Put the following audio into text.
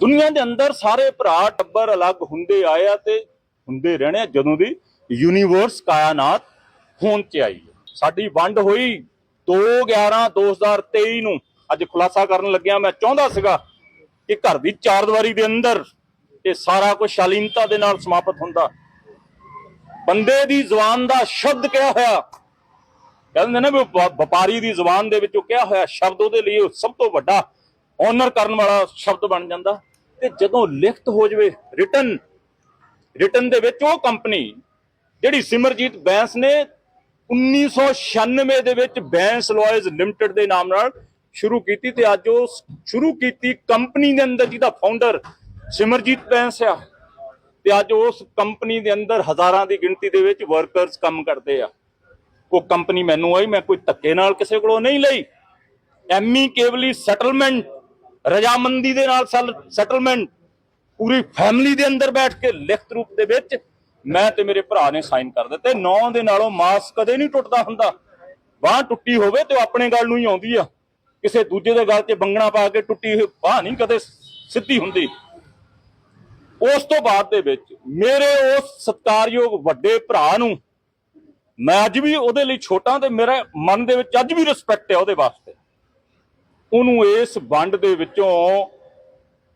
ਦੁਨੀਆ ਦੇ ਅੰਦਰ ਸਾਰੇ ਭਰਾ ਟੱਬਰ ਅਲੱਗ ਹੁੰਦੇ ਆਏ ਆ ਤੇ ਹੁੰਦੇ ਰਹਿਣੇ ਆ ਜਦੋਂ ਦੀ ਯੂਨੀਵਰਸ ਕਾਇਨਾਤ ਹੋਣ ਚ ਆਈ ਸਾਡੀ ਵੰਡ ਹੋਈ 2 11 2023 ਨੂੰ। ਅੱਜ ਖੁਲਾਸਾ ਕਰਨ ਲੱਗਿਆ ਮੈਂ ਚਾਹੁੰਦਾ ਸੀਗਾ ਕਿ ਘਰ ਦੀ ਚਾਰ ਦੀਵਾਰੀ ਦੇ ਅੰਦਰ ਇਹ ਸਾਰਾ ਕੁਝ ਸ਼ਾਲੀਨਤਾ ਦੇ ਨਾਲ ਸਮਾਪਤ ਹੁੰਦਾ। ਬੰਦੇ ਦੀ ਜ਼ੁਬਾਨ ਦਾ ਸ਼ਬਦ ਕਿਹਾ ਹੋਇਆ, ਕਹਿੰਦੇ ਨੇ ਵੀ ਵਪਾਰੀ ਦੀ ਜ਼ੁਬਾਨ ਦੇ ਵਿੱਚੋਂ ਕਿਹਾ ਹੋਇਆ ਸ਼ਬਦ ਉਹਦੇ ਲਈ ਸਭ ਤੋਂ ਵੱਡਾ ਓਨਰ ਕਰਨ ਵਾਲਾ ਸ਼ਬਦ ਬਣ ਜਾਂਦਾ। ਤੇ ਜਦੋਂ ਲਿਖਤ ਹੋ ਜਾਵੇ ਰਿਟਨ ਰਿਟਨ ਦੇ ਵਿੱਚ ਉਹ ਕੰਪਨੀ ਜਿਹੜੀ ਸਿਮਰਜੀਤ ਬੈਂਸ ਨੇ 1996 ਦੇ ਵਿੱਚ ਬੈਂਸ ਲਾਇਰਸ ਲਿਮਟਿਡ ਦੇ ਨਾਮ ਨਾਲ ਸ਼ੁਰੂ ਕੀਤੀ ਤੇ ਅੱਜ ਉਹ ਸ਼ੁਰੂ ਕੀਤੀ ਕੰਪਨੀ ਦੇ ਅੰਦਰ ਜਿਹਦਾ ਫਾਊਂਡਰ ਸਿਮਰਜੀਤ ਬੈਂਸ ਆ। ਤੇ ਅੱਜ ਉਸ ਕੰਪਨੀ ਦੇ ਅੰਦਰ ਹਜ਼ਾਰਾਂ ਦੀ ਗਿਣਤੀ ਦੇ ਵਿੱਚ ਵਰਕਰਸ ਕੰਮ ਕਰਦੇ ਆ। ਉਹ ਕੰਪਨੀ ਮੈਨੂੰ ਆਈ, ਮੈਂ ਕੋਈ ਧੱਕੇ ਨਾਲ ਕਿਸੇ ਕੋਲੋਂ ਨਹੀਂ ਲਈ। ਐਮੀ ਕੇਵਲੀ ਸੈਟਲਮੈਂਟ ਰਜਾਮੰਦੀ ਦੇ ਨਾਲ ਸੈਟਲਮੈਂਟ ਪੂਰੀ ਫੈਮਿਲੀ ਦੇ ਅੰਦਰ ਬੈਠ ਕੇ ਲਿਖਤ ਰੂਪ ਦੇ ਵਿੱਚ ਮੈਂ ਤੇ ਮੇਰੇ ਭਰਾ ਨੇ ਸਾਈਨ ਕਰ ਦਿੱਤੇ। ਨੌ ਦੇ ਨਾਲੋਂ ਮਾਸ ਕਦੇ ਨਹੀਂ ਟੁੱਟਦਾ ਹੁੰਦਾ। ਬਾਹ ਟੁੱਟੀ ਹੋਵੇ ਤੇ ਉਹ ਆਪਣੇ ਗੱਲ ਨੂੰ ਹੀ ਆਉਂਦੀ ਆ। ਕਿਸੇ ਦੂਜੇ ਦੇ ਗੱਲ 'ਚ ਬੰਗਣਾ ਪਾ ਕੇ ਟੁੱਟੀ ਹੋਈ ਬਾਹ ਨਹੀਂ ਕਦੇ ਸਿੱਧੀ ਹੁੰਦੀ। ਉਸ ਤੋਂ ਬਾਅਦ ਦੇ ਵਿੱਚ ਮੇਰੇ ਉਸ ਸਤਿਕਾਰਯੋਗ ਵੱਡੇ ਭਰਾ ਨੂੰ ਮੈਂ ਅੱਜ ਵੀ ਉਹਦੇ ਲਈ ਛੋਟਾ ਤੇ ਮੇਰੇ ਮਨ ਦੇ ਵਿੱਚ ਅੱਜ ਵੀ ਰਿਸਪੈਕਟ ਹੈ ਉਹਦੇ ਵਾਸਤੇ। ਉਹਨੂੰ ਇਸ ਵੰਡ ਦੇ ਵਿੱਚੋਂ